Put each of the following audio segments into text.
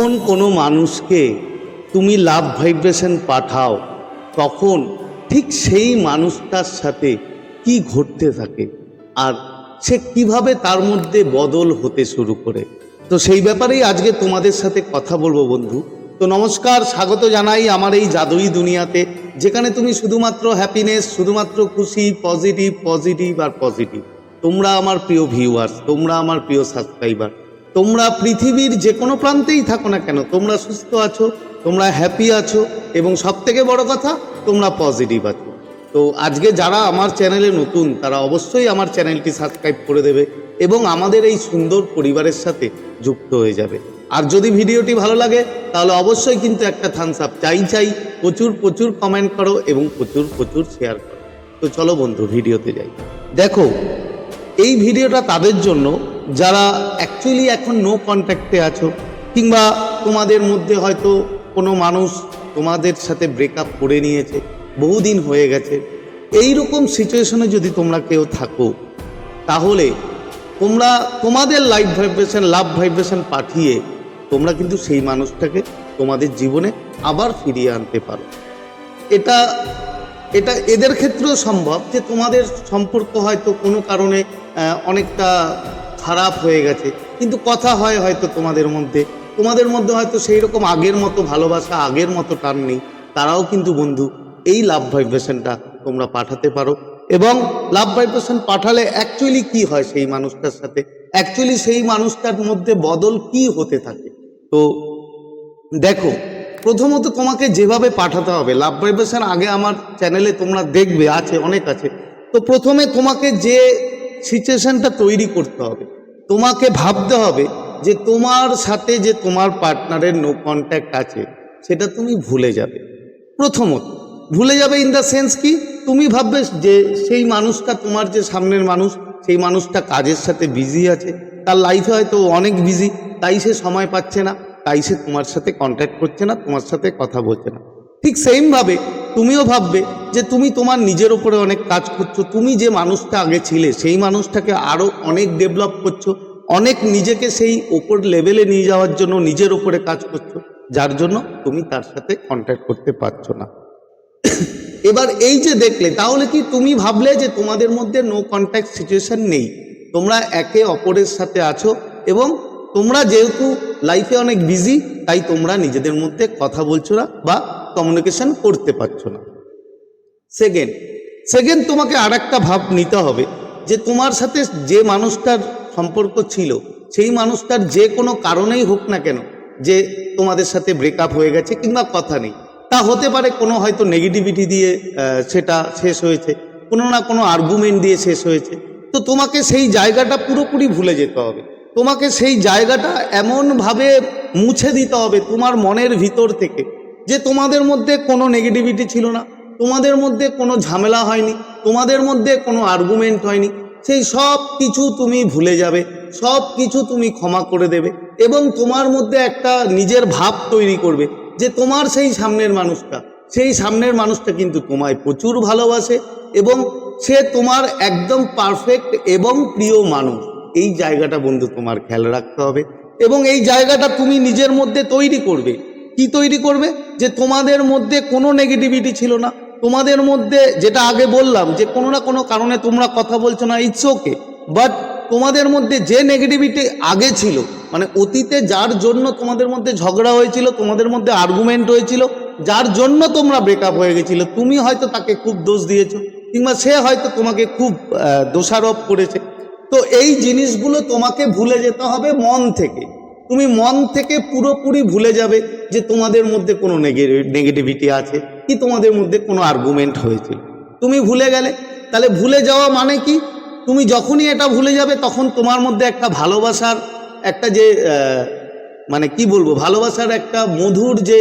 যখন কোনো মানুষকে তুমি লাভ ভাইব্রেশন পাঠাও, তখন ঠিক সেই মানুষটার সাথে কি ঘটতে থাকে আর সে কীভাবে তার মধ্যে বদল হতে শুরু করে। তো সেই ব্যাপারেই আজকে তোমাদের সাথে কথা বলব বন্ধু। তো নমস্কার, স্বাগত জানাই আমার এই জাদুই দুনিয়াতে, যেখানে তুমি শুধুমাত্র হ্যাপিনেস শুধুমাত্র খুশি পজিটিভ পজিটিভ আর পজিটিভ তোমরা আমার প্রিয় ভিউয়ার্স তোমরা আমার প্রিয় সাবস্ক্রাইবার তোমরা পৃথিবীর যে কোনো প্রান্তেই থাকো না কেন, তোমরা সুস্থ আছো, তোমরা হ্যাপি আছো, এবং সব থেকে বড় কথা, তোমরা পজিটিভ আছো। তো আজকে যারা আমার চ্যানেলে নতুন, তারা অবশ্যই আমার চ্যানেলটি সাবস্ক্রাইব করে দেবে এবং আমাদের এই সুন্দর পরিবারের সাথে যুক্ত হয়ে যাবে। আর যদি ভিডিওটি ভালো লাগে, তাহলে অবশ্যই কিন্তু একটা থামস আপ চাই চাই, প্রচুর প্রচুর কমেন্ট করো এবং প্রচুর প্রচুর শেয়ার করো। তো চলো বন্ধু, ভিডিওতে যাই। দেখো, এই ভিডিওটা তাদের জন্য যারা অ্যাকচুয়ালি এখন নো কন্ট্যাক্টে আছো, কিংবা তোমাদের মধ্যে হয়তো কোনো মানুষ তোমাদের সাথে ব্রেকআপ করে নিয়েছে, বহুদিন হয়ে গেছে এই রকম সিচুয়েশনে যদি তোমরা কেউ থাকো, তাহলে তোমরা তোমাদের লাইফ ভাইব্রেশন লাভ ভাইব্রেশন পাঠিয়ে তোমরা কিন্তু সেই মানুষটাকে তোমাদের জীবনে আবার ফিরিয়ে আনতে পারো। এটা এটা এদের ক্ষেত্রেও সম্ভব যে তোমাদের সম্পর্ক হয়তো কোনো কারণে অনেকটা খারাপ হয়ে গেছে। কিন্তু কথা হয় হয়তো তোমাদের মধ্যে। তোমাদের মধ্যে হয়তো সেই রকম আগের মতো ভালোবাসা, আগের মতো টান নেই। তারাও কিন্তু বন্ধু, এই লাভ ভাইব্রেশনটা তোমরা পাঠাতে পারো। এবং লাভ ভাইব্রেশন পাঠালে অ্যাকচুয়ালি কি হয় সেই মানুষটার সাথে? অ্যাকচুয়ালি সেই মানুষটার মধ্যে বদল কি হতে থাকে? তো দেখো, প্রথমত তোমাকে যেভাবে পাঠাতে হবে লাভ ভাইব্রেশন আগে আমার চ্যানেলে তোমরা দেখবে, আছে, অনেক আছে। তো প্রথমে তোমাকে যে সিচুয়েশনটা তৈরি করতে হবে তোমাকে ভাবতে হবে যে তোমার সাথে যে তোমার পার্টনারের নো কন্ট্যাক্ট আছে, সেটা তুমি ভুলে যাবে। প্রথমত, ভুলে যাবে ইন দ্য সেন্স কি? তুমি ভাববে যে সেই মানুষটা তোমার যে সামনের মানুষ, সেই মানুষটা কাজের সাথে বিজি আছে, তার লাইফে হয়তো অনেক বিজি তাই সে সময় পাচ্ছে না, তাই সে তোমার সাথে কন্ট্যাক্ট করছে না, তোমার সাথে কথা বলছে না। ঠিক সেমভাবে তুমিও ভাববে যে তুমি তোমার নিজের ওপরে অনেক কাজ করছ, তুমি যে মানুষটা আগে ছিলে, সেই মানুষটাকে আরও অনেক ডেভেলপ করছ, অনেক নিজেকে সেই ওপর লেভেলে নিয়ে যাওয়ার জন্য নিজের ওপরে কাজ করছ, যার জন্য তুমি তার সাথে কন্ট্যাক্ট করতে পারছ না। এবার এই যে দেখলে, তাহলে কি তুমি ভাবলে যে তোমাদের মধ্যে নো কন্ট্যাক্ট সিচুয়েশন নেই? তোমরা একে অপরের সাথে আছো এবং তোমরা যেহেতু লাইফে অনেক বিজি তাই তোমরা নিজেদের মধ্যে কথা বলছো না বা কমিউনিকেশন করতে পারছ না। সেকেন্ড সেকেন্ড তোমাকে আর ভাব নিতে হবে যে তোমার সাথে যে মানুষটার সম্পর্ক ছিল, সেই মানুষটার যে কোনো কারণেই হোক না কেন যে তোমাদের সাথে ব্রেকআপ হয়ে গেছে কিংবা কথা নেই। তা হতে পারে কোনো হয়তো নেগেটিভিটি দিয়ে সেটা শেষ হয়েছে, কোনো না কোনো আর্গুমেন্ট দিয়ে শেষ হয়েছে। তো তোমাকে সেই জায়গাটা পুরোপুরি ভুলে যেতে হবে। তোমাকে সেই জায়গাটা এমনভাবে মুছে দিতে হবে তোমার মনের ভিতর থেকে যে তোমাদের মধ্যে কোনো নেগেটিভিটি ছিল না, তোমাদের মধ্যে কোনো ঝামেলা হয়নি, তোমাদের মধ্যে কোনো আর্গুমেন্ট হয়নি, সেই সব কিছু তুমি ভুলে যাবে, সব কিছু তুমি ক্ষমা করে দেবে এবং তোমার মধ্যে একটা নিজের ভাব তৈরি করবে যে তোমার সেই সামনের মানুষটা, সেই সামনের মানুষটা কিন্তু তোমায় প্রচুর ভালোবাসে এবং সে তোমার একদম পারফেক্ট এবং প্রিয় মানুষ। এই জায়গাটা বন্ধু তোমার খেয়াল রাখতে হবে এবং এই জায়গাটা তুমি নিজের মধ্যে তৈরি করবে। কি তৈরি করবে? যে তোমাদের মধ্যে কোনো নেগেটিভিটি ছিল না। তোমাদের মধ্যে যেটা আগে বললাম, যে কোনো না কোনো কারণে তোমরা কথা বলছো না ইটস ওকে বাট তোমাদের মধ্যে যে নেগেটিভিটি আগে ছিল মানে অতীতে যার জন্য তোমাদের মধ্যে ঝগড়া হয়েছিল, তোমাদের মধ্যে আর্গুমেন্ট হয়েছিল, যার জন্য তোমরা ব্রেকআপ হয়ে গেছিল, তুমি হয়তো তাকে খুব দোষ দিয়েছ, কিংবা সে হয়তো তোমাকে খুব দোষারোপ করেছে। তো এই জিনিসগুলো তোমাকে ভুলে যেতে হবে মন থেকে। তুমি মন থেকে পুরোপুরি ভুলে যাবে যে তোমাদের মধ্যে কোনো নেগেটিভিটি আছে, কি তোমাদের মধ্যে কোনো আর্গুমেন্ট হয়েছিল তুমি ভুলে গেলে, তাহলে ভুলে যাওয়া মানে কি? তুমি যখনই এটা ভুলে যাবে, তখন তোমার মধ্যে একটা ভালোবাসার একটা যে মানে কি বলব, ভালোবাসার একটা মধুর যে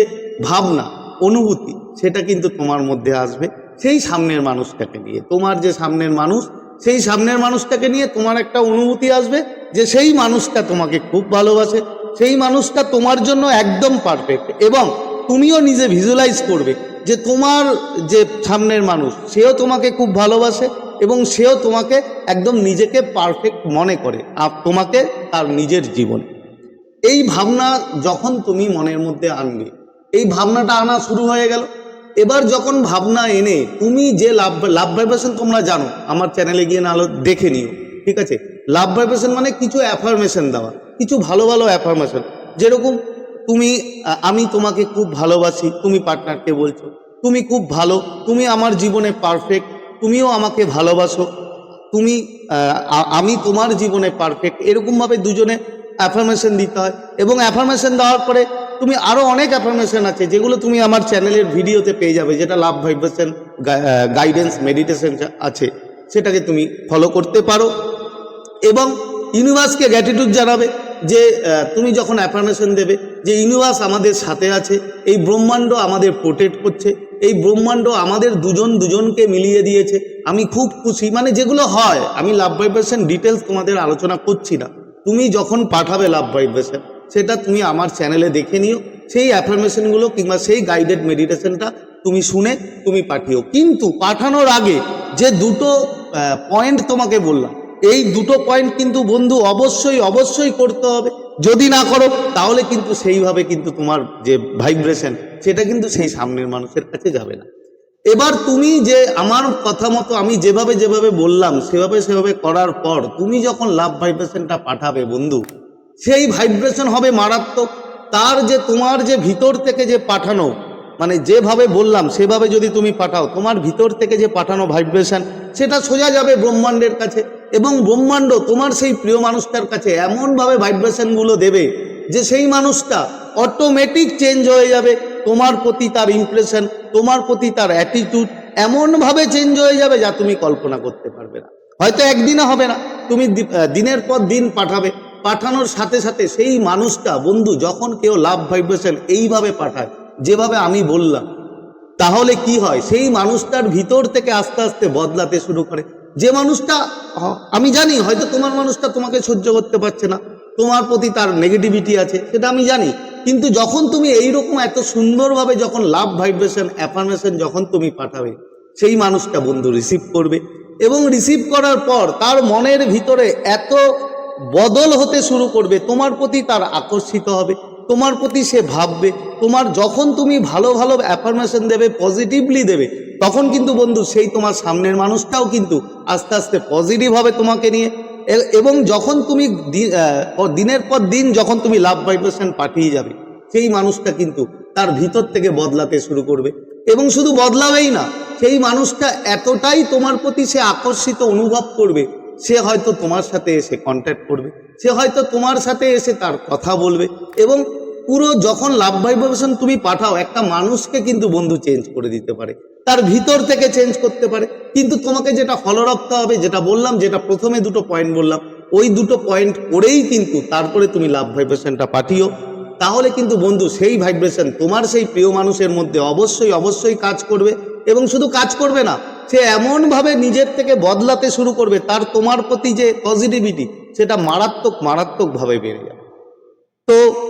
ভাবনা, অনুভূতি, সেটা কিন্তু তোমার মধ্যে আসবে। সেই সামনের মানুষটাকে নিয়ে, তোমার যে সামনের মানুষ, সেই সামনের মানুষটাকে নিয়ে তোমার একটা অনুভূতি আসবে যে সেই মানুষটা তোমাকে খুব ভালোবাসে সেই মানুষটা তোমার জন্য একদম পারফেক্ট এবং তুমিও নিজে ভিজুয়ালাইজ করবে যে তোমার যে সামনের মানুষ, সেও তোমাকে খুব ভালোবাসে এবং সেও তোমাকে একদম নিজেকে পারফেক্ট মনে করে, আর তোমাকে তার নিজের জীবনে। এই ভাবনা যখন তুমি মনের মধ্যে আনবে এই ভাবনাটা আনা শুরু হয়ে গেল। এবার যখন ভাবনা এনে তুমি যে লাভ লাভ ভাইব্রেশন তোমরা জানো, আমার চ্যানেলে গিয়ে না দেখে নিও, ঠিক আছে? লাভ ভাইব্রেশন মানে কিছু অ্যাফার্মেশন দেওয়া। কিছু ভালো ভালো অ্যাফার্মেশন যেরকম তুমি আমি তোমাকে খুব ভালোবাসি, তুমি পার্টনারকে বলছো। তুমি খুব ভালো, তুমি আমার জীবনে পারফেক্ট তুমিও আমাকে ভালোবাসো। তুমি আমি তোমার জীবনে পারফেক্ট এরকমভাবে দুজনে অ্যাফার্মেশন দিতে হয়। এবং অ্যাফার্মেশন দেওয়ার পরে তুমি আরও অনেক অ্যাফার্মেশন আছে, যেগুলো তুমি আমার চ্যানেলের ভিডিওতে পেয়ে যাবে, যেটা লাভ ভাইব্রেশন গাইডেন্স মেডিটেশন আছে, সেটাকে তুমি ফলো করতে পারো। এবং ইউনিভার্সকে গ্র্যাটিটিউড জানাবে। যে তুমি যখন অ্যাফার্মেশন দেবে যে ইউনিভার্স আমাদের সাথে আছে, এই ব্রহ্মাণ্ড আমাদের প্রোটেক্ট করছে, এই ব্রহ্মাণ্ড আমাদের দুজন দুজনকে মিলিয়ে দিয়েছে, আমি খুব খুশি। মানে যেগুলো হয়, আমি লাভ ভাইব্রেশন ডিটেলস তোমাদের আলোচনা করছি না। তুমি যখন পাঠাবে লাভ ভাইব্রেশন সেটা তুমি আমার চ্যানেলে দেখে নিও। সেই অ্যাফার্মেশনগুলো কিংবা সেই গাইডেড মেডিটেশনটা তুমি শুনে তুমি পাঠিও। কিন্তু পাঠানোর আগে যে দুটো পয়েন্ট তোমাকে বললাম এই দুটো পয়েন্ট কিন্তু বন্ধু অবশ্যই অবশ্যই করতে হবে। যদি না করো, তাহলে কিন্তু সেইভাবে কিন্তু তোমার যে ভাইব্রেশন সেটা কিন্তু সেই সামনের মানুষের কাছে যাবে না। এবার তুমি যে আমার কথা মতো আমি যেভাবে যেভাবে বললাম, সেভাবে সেভাবে করার পর তুমি যখন লাভ ভাইব্রেশনটা পাঠাবে বন্ধু, সেই ভাইব্রেশন হবে মারাত্মক। তার যে তোমার যে ভিতর থেকে যে পাঠানো মানে যেভাবে বললাম, সেভাবে যদি তুমি পাঠাও, তোমার ভিতর থেকে যে পাঠানো ভাইব্রেশন সেটা সোজা যাবে ব্রহ্মাণ্ডের কাছে। এবং ব্রহ্মাণ্ড তোমার সেই প্রিয় মানুষটার কাছে এমনভাবে ভাইব্রেশনগুলো দেবে যে সেই মানুষটা অটোমেটিক চেঞ্জ হয়ে যাবে। তোমার প্রতি তার ইমপ্রেশন তোমার প্রতি তার অ্যাটিটিউড এমনভাবে চেঞ্জ হয়ে যাবে যা তুমি কল্পনা করতে পারবে না। হয়তো একদিনে হবে না। তুমি দিনের পর দিন পাঠাবে। পাঠানোর সাথে সাথে সেই মানুষটা, বন্ধু, যখন কেউ লাভ ভাইব্রেশন এইভাবে পাঠায়, যেভাবে আমি বললাম, তাহলে কি হয়? সেই মানুষটার ভিতর থেকে আস্তে আস্তে বদলাতে শুরু করে। যে মানুষটা আমি জানি, হয়তো তোমার মানুষটা তোমাকে সহ্য করতে পারছে না। তোমার প্রতি তার নেগেটিভিটি আছে, সেটা আমি জানি। কিন্তু যখন তুমি এইরকম এত সুন্দরভাবে যখন লাভ ভাইব্রেশন অ্যাফার্মেশন যখন তুমি পাঠাবে, সেই মানুষটা বন্ধু রিসিভ করবে। এবং রিসিভ করার পর তার মনের ভিতরে এত বদল হতে শুরু করবে, তোমার প্রতি তার আকর্ষিত হবে, তোমার প্রতি সে ভাববে, তোমার যখন তুমি ভালো ভালো অ্যাফার্মেশন দেবে পজিটিভলি দেবে তখন কিন্তু বন্ধু সেই তোমার সামনের মানুষটাও কিন্তু আস্তে আস্তে পজিটিভ হবে তোমাকে নিয়ে। এবং যখন তুমি দিনের পর দিন যখন তুমি লাভ ভাইব্রেশন পাঠিয়ে যাবে, সেই মানুষটা কিন্তু তার ভিতর থেকে বদলাতে শুরু করবে। এবং শুধু বদলাবেই না, সেই মানুষটা এতটাই তোমার প্রতি সে আকর্ষিত অনুভব করবে, সে হয়তো তোমার সাথে এসে কন্ট্যাক্ট করবে, সে হয়তো তোমার সাথে এসে তার কথা বলবে, এবং পুরো যখন লাভ ভাইব্রেশন তুমি পাঠাও, একটা মানুষকে কিন্তু বন্ধু চেঞ্জ করে দিতে পারে। তার ভিতর থেকে চেঞ্জ করতে পারে। কিন্তু তোমাকে যেটা ফলো রাখতে হবে, যেটা বললাম, যেটা প্রথমে দুটো পয়েন্ট বললাম, ওই দুটো পয়েন্ট করেই কিন্তু তারপরে তুমি লাভ ভাইব্রেশনটা পাঠিও। তাহলে কিন্তু বন্ধু সেই ভাইব্রেশন তোমার সেই প্রিয় মানুষের মধ্যে অবশ্যই অবশ্যই কাজ করবে। এবং শুধু কাজ করবে না, সে এমনভাবে নিজের থেকে বদলাতে শুরু করবে, তার তোমার প্রতি যে পজিটিভিটি সেটা মারাত্মক, মারাত্মকভাবে বেড়ে যাবে। তো